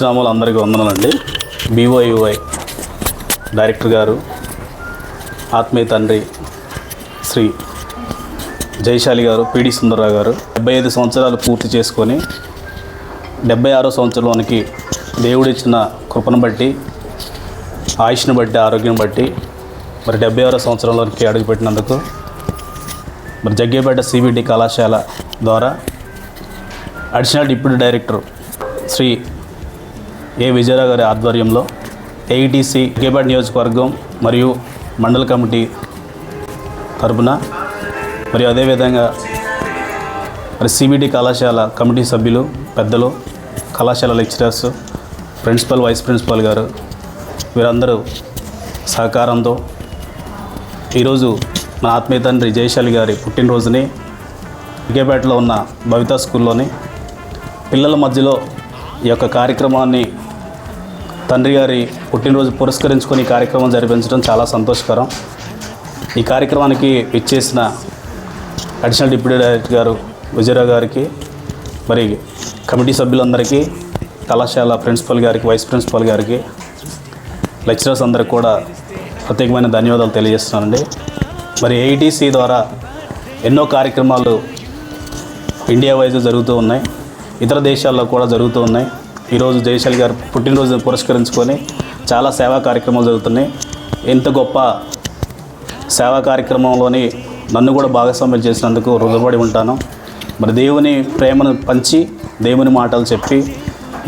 క్రీస్తునామాలు అందరికీ వందనాలండి. బీఓయుఐ డైరెక్టర్ గారు ఆత్మీయ తండ్రి శ్రీ జయశాలి గారు పిడి సుందరరావు గారు. డెబ్బై ఐదు సంవత్సరాలు పూర్తి చేసుకొని డెబ్బై ఆరో సంవత్సరంలోనికి దేవుడిచ్చిన కృపను బట్టి ఆయుష్ను బట్టి ఆరోగ్యం బట్టి మరి డెబ్బై ఆరో సంవత్సరంలోనికి అడుగుపెట్టినందుకు మరి జగ్గేపేట సిబిటి కళాశాల ద్వారా additional deputy director Shri A Vijaya Rao garu ఆధ్వర్యంలో ఏఈటీసీ జగ్గేపేట నియోజకవర్గం మరియు మండల కమిటీ తరపున మరియు అదేవిధంగా మరి సిబిడి కళాశాల కమిటీ సభ్యులు పెద్దలు కళాశాల లెక్చరర్స్ ప్రిన్సిపల్ వైస్ ప్రిన్సిపల్ గారు వీరందరూ సహకారంతో ఈరోజు మన ఆత్మీయ తండ్రి జయశాలి గారి పుట్టినరోజుని వికేపేటలో ఉన్న భవితా స్కూల్లోని పిల్లల మధ్యలో ఈ యొక్క కార్యక్రమాన్ని తండ్రి గారి పుట్టినరోజు పురస్కరించుకొని కార్యక్రమం జరిపించడం చాలా సంతోషకరం. ఈ కార్యక్రమానికి ఇచ్చేసిన అడిషనల్ డిప్యూటీ డైరెక్టర్ గారు విజయరావు గారికి మరి కమిటీ సభ్యులందరికీ కళాశాల ప్రిన్సిపల్ గారికి వైస్ ప్రిన్సిపల్ గారికి లెక్చరర్స్ అందరికి కూడా ప్రత్యేకమైన ధన్యవాదాలు తెలియజేస్తున్నానండి. మరి ఏఐటీసీ ద్వారా ఎన్నో కార్యక్రమాలు ఇండియా వైజ్ జరుగుతూ ఉన్నాయి. ఇతర దేశాల్లో కూడా జరుగుతూ ఉన్నాయి. ఈరోజు జయశాలి గారు పుట్టినరోజు పురస్కరించుకొని చాలా సేవా కార్యక్రమాలు జరుగుతున్నాయి. ఎంత గొప్ప సేవా కార్యక్రమంలోని నన్ను కూడా భాగస్వామ్యం చేసినందుకు రుణపడి ఉంటాను. మరి దేవుని ప్రేమను పంచి దేవుని మాటలు చెప్పి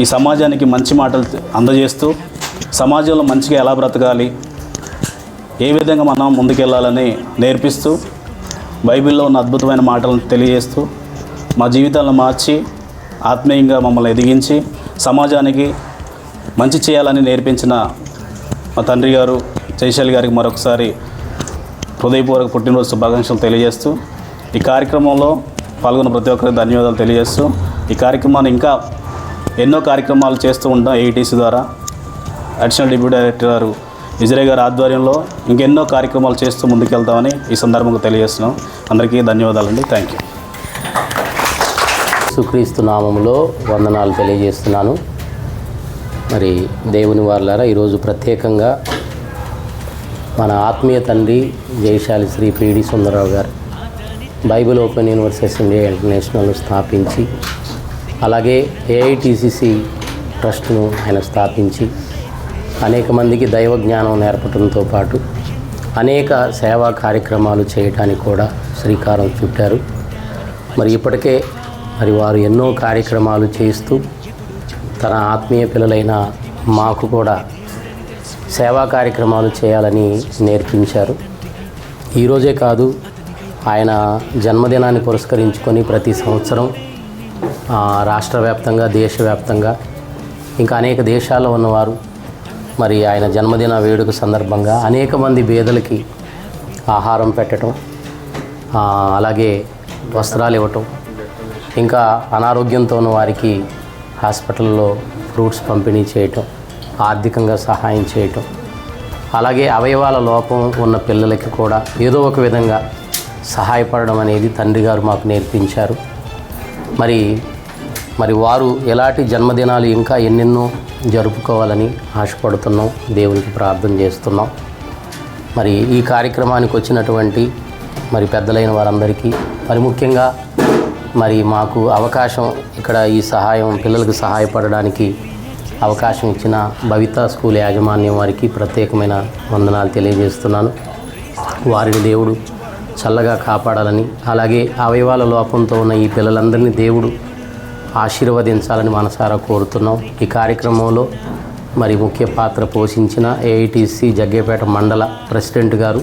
ఈ సమాజానికి మంచి మాటలు అందజేస్తూ సమాజంలో మంచిగా ఎలా బ్రతకాలి ఏ విధంగా మనం ముందుకెళ్ళాలని నేర్పిస్తూ బైబిల్లో ఉన్న అద్భుతమైన మాటలను తెలియజేస్తూ మా జీవితాలను మార్చి ఆత్మీయంగా మమ్మల్ని ఎదిగించి సమాజానికి మంచి చేయాలని నేర్పించిన మా తండ్రి గారు జయశాలి గారికి మరొకసారి హృదయపూర్వక పుట్టినరోజు శుభాకాంక్షలు తెలియజేస్తూ ఈ కార్యక్రమంలో పాల్గొన్న ప్రతి ఒక్కరికి ధన్యవాదాలు తెలియజేస్తూ ఈ కార్యక్రమాన్ని ఇంకా ఎన్నో కార్యక్రమాలు చేస్తూ ఉంటాం ఏఈటీసీ ద్వారా. అడిషనల్ డిప్యూటీ డైరెక్టర్ గారు విజయ్ గారి ఆధ్వర్యంలో ఇంకెన్నో కార్యక్రమాలు చేస్తూ ముందుకెళ్తామని ఈ సందర్భంగా తెలియజేస్తున్నాం. అందరికీ ధన్యవాదాలండి. థ్యాంక్ యూ సుక్రీస్తు నామంలో వందనాలు తెలియజేస్తున్నాను. మరి దేవుని వారులారా ఈరోజు ప్రత్యేకంగా మన ఆత్మీయ తండ్రి జయశాలి Shri PD Sundara Rao garu Bible open universities India international స్థాపించి అలాగే ఏఐటిసిసి ట్రస్ట్ను ఆయన స్థాపించి అనేక మందికి దైవ జ్ఞానం నేర్పడంతో పాటు అనేక సేవా కార్యక్రమాలు చేయడానికి కూడా శ్రీకారం చుట్టారు. మరి ఇప్పటికే మరి వారు ఎన్నో కార్యక్రమాలు చేస్తూ తన ఆత్మీయ పిల్లలైన మాకు కూడా సేవా కార్యక్రమాలు చేయాలని నేర్పించారు. ఈరోజే కాదు ఆయన జన్మదినాన్ని పురస్కరించుకొని ప్రతి సంవత్సరం రాష్ట్ర వ్యాప్తంగా దేశవ్యాప్తంగా ఇంకా అనేక దేశాల్లో ఉన్నవారు మరి ఆయన జన్మదిన వేడుక సందర్భంగా అనేక మంది పేదలకి ఆహారం పెట్టడం అలాగే వస్త్రాలు ఇవ్వటం ఇంకా అనారోగ్యంతో ఉన్న వారికి హాస్పిటల్లో ఫ్రూట్స్ పంపిణీ చేయటం ఆర్థికంగా సహాయం చేయటం అలాగే అవయవాల లోపం ఉన్న పిల్లలకి కూడా ఏదో ఒక విధంగా సహాయపడడం అనేది తండ్రి గారు మాకు నేర్పించారు. మరి మరి వారు ఎలాంటి జన్మదినాలు ఇంకా ఎన్నెన్నో జరుపుకోవాలని ఆశపడుతున్నాం దేవునికి ప్రార్థన చేస్తున్నాం. మరి ఈ కార్యక్రమానికి వచ్చినటువంటి మరి పెద్దలైన వారందరికీ మరి ముఖ్యంగా మరి మాకు అవకాశం ఇక్కడ ఈ సహాయం పిల్లలకు సహాయపడడానికి అవకాశం ఇచ్చిన భవిత స్కూల్ యాజమాన్యం వారికి ప్రత్యేకమైన వందనాలు తెలియజేస్తున్నాను. వారిని దేవుడు చల్లగా కాపాడాలని అలాగే అవయవాల లోపంతో ఉన్న ఈ పిల్లలందరినీ దేవుడు ఆశీర్వదించాలని మనసారా కోరుతున్నాం. ఈ కార్యక్రమంలో మరి ముఖ్య పాత్ర పోషించిన ఏఐటిసి జగ్గేపేట మండల ప్రెసిడెంట్ గారు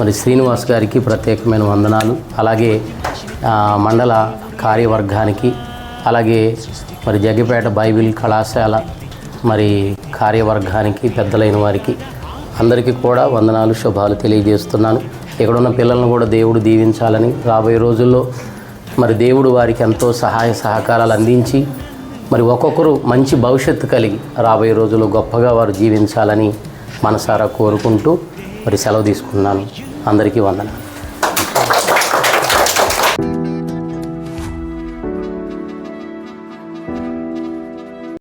మరి శ్రీనివాస్ గారికి ప్రత్యేకమైన వందనాలు. అలాగే మండల కార్యవర్గానికి అలాగే మరి జగ్గిపేట బైబిల్ కళాశాల మరి కార్యవర్గానికి పెద్దలైన వారికి అందరికీ కూడా వందనాలు శుభాలు తెలియజేస్తున్నాను. ఇక్కడ ఉన్న పిల్లలను కూడా దేవుడు దీవించాలని రాబోయే రోజుల్లో మరి దేవుడు వారికి ఎంతో సహాయ సహకారాలు అందించి మరి ఒక్కొక్కరు మంచి భవిష్యత్తు కలిగి రాబోయే రోజుల్లో గొప్పగా వారు జీవించాలని మనసారా కోరుకుంటూ మరి సెలవు తీసుకున్నాను. అందరికీ వందనాలు.